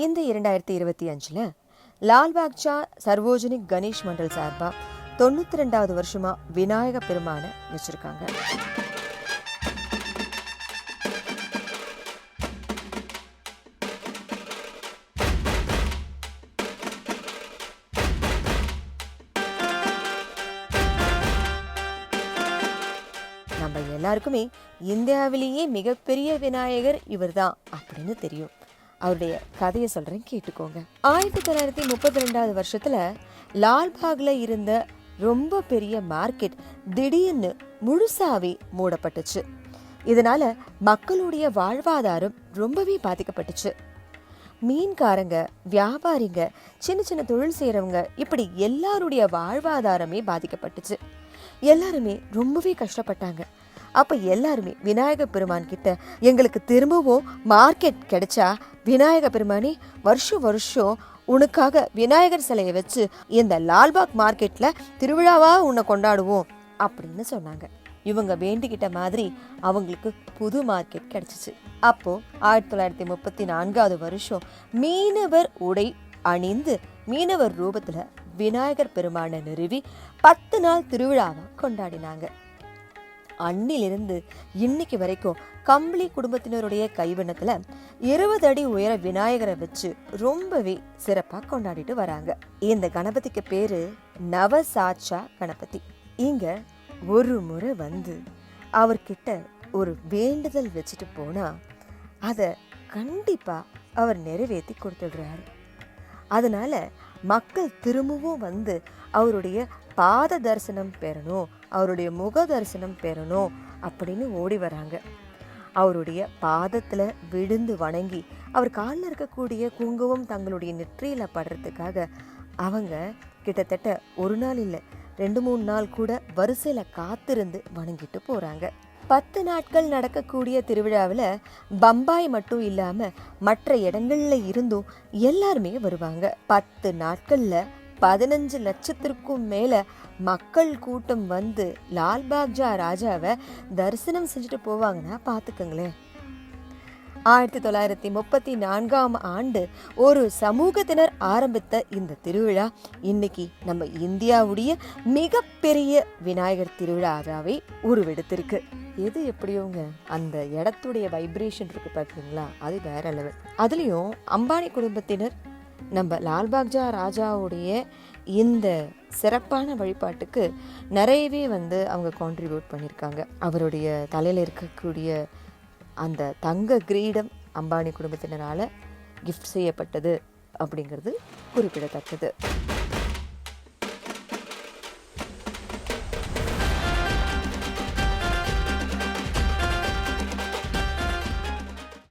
இந்த இரண்டாயிரத்தி இருபத்தி அஞ்சில் லால்பாக்சா சர்வோஜனிக் கணேஷ் மண்டல் சார்பாக தொண்ணூற்றி ரெண்டாவது வருஷமா விநாயக பெருமானை வச்சுருக்காங்க. நம்ம எல்லாருக்குமே இந்தியாவிலேயே மிகப்பெரிய விநாயகர் இவர்தான் அப்படின்னு தெரியும். அவருடைய கதையை சொல்கிறேன் கேட்டுக்கோங்க. ஆயிரத்தி தொள்ளாயிரத்தி முப்பத்தி ரெண்டாவது வருஷத்தில் லால்பாகில் இருந்த ரொம்ப பெரிய மார்க்கெட் திடீர்னு முழுசாவே மூடப்பட்டுச்சு. இதனால் மக்களுடைய வாழ்வாதாரம் ரொம்பவே பாதிக்கப்பட்டுச்சு. மீன்காரங்க வியாபாரிங்க சின்ன சின்ன தொழில் செய்கிறவங்க இப்படி எல்லாருடைய வாழ்வாதாரமே பாதிக்கப்பட்டுச்சு. எல்லாருமே ரொம்பவே கஷ்டப்பட்டாங்க. அப்போ எல்லாருமே விநாயக பெருமான் கிட்ட எங்களுக்கு திரும்பவும் மார்க்கெட் கிடைச்சா விநாயக பெருமானே வருஷம் வருஷம் உனக்காக விநாயகர் சிலையை வச்சு இந்த லால்பாக் மார்க்கெட்டில் திருவிழாவாக உன்னை கொண்டாடுவோம் அப்படின்னு சொன்னாங்க. இவங்க வேண்டிக்கிட்ட மாதிரி அவங்களுக்கு புது மார்க்கெட் கிடைச்சிச்சு. அப்போது ஆயிரத்தி தொள்ளாயிரத்தி முப்பத்தி நான்காவது வருஷம் மீனவர் உடை அணிந்து மீனவர் ரூபத்தில் விநாயகர் பெருமானை நிறுவி பத்து நாள் திருவிழாவை கொண்டாடினாங்க. அன்னிலிருந்து இன்னைக்கு வரைக்கும் கம்பளி குடும்பத்தினருடைய கைவினத்தில் இருபது அடி உயர விநாயகரை வச்சு ரொம்பவே சிறப்பாக கொண்டாடிட்டு வராங்க. இந்த கணபதிக்கு பேரு நவசாட்சா கணபதி. இங்க ஒரு முறை வந்து அவர்கிட்ட ஒரு வேண்டுதல் வச்சுட்டு போனா அதை கண்டிப்பாக அவர் நிறைவேற்றி கொடுத்துடுறாரு. அதனால மக்கள் திரும்பவும் வந்து அவருடைய பாத தரிசனம் பெறணும் அவருடைய முக தரிசனம் பெறணும் அப்படின்னு ஓடி வராங்க. அவருடைய பாதத்தில் விழுந்து வணங்கி அவர் காலில் இருக்கக்கூடிய குங்குமம் தங்களுடைய நெற்றியில் படுறதுக்காக அவங்க கிட்டத்தட்ட ஒரு நாள் இல்லை ரெண்டு மூணு நாள் கூட வரிசையில் காத்திருந்து வணங்கிட்டு போகிறாங்க பத்து நாட்கள் நடக்கக்கூடிய திருவிழாவில் பம்பாய் மட்டும் இல்லாமல் மற்ற இடங்கள்ல இருந்தும் எல்லாருமே வருவாங்க. பத்து நாட்களில் பதினஞ்சு லட்சத்திற்கும் மேலே மக்கள் கூட்டம் வந்து லால்பாக்ஜா ராஜாவை தரிசனம் செஞ்சுட்டு போவாங்கன்னா பார்த்துக்கங்களேன் ஆயிரத்தி தொள்ளாயிரத்தி முப்பத்தி நான்காம் ஆண்டு ஒரு சமூகத்தினர் ஆரம்பித்த இந்த திருவிழா இன்னைக்கு நம்ம இந்தியாவுடைய மிகப்பெரிய விநாயகர் திருவிழாவாகவே உருவெடுத்திருக்கு. எது எப்படியோங்க? அந்த இடத்துடைய வைப்ரேஷன் இருக்கு பார்த்தீங்களா அது வேற லெவல் அதுலேயும் அம்பானி குடும்பத்தினர் நம்ம லால்பாக்ஜா ராஜாவுடைய இந்த சிறப்பான வழிபாட்டுக்கு நிறையவே வந்து அவங்க கான்ட்ரிபியூட் பண்ணியிருக்காங்க. அவருடைய தலையில் இருக்கக்கூடிய அந்த தங்க கிரீடம் அம்பானி குடும்பத்தினரால் கிஃப்ட் செய்யப்பட்டது அப்படிங்கிறது குறிப்பிடத்தக்கது.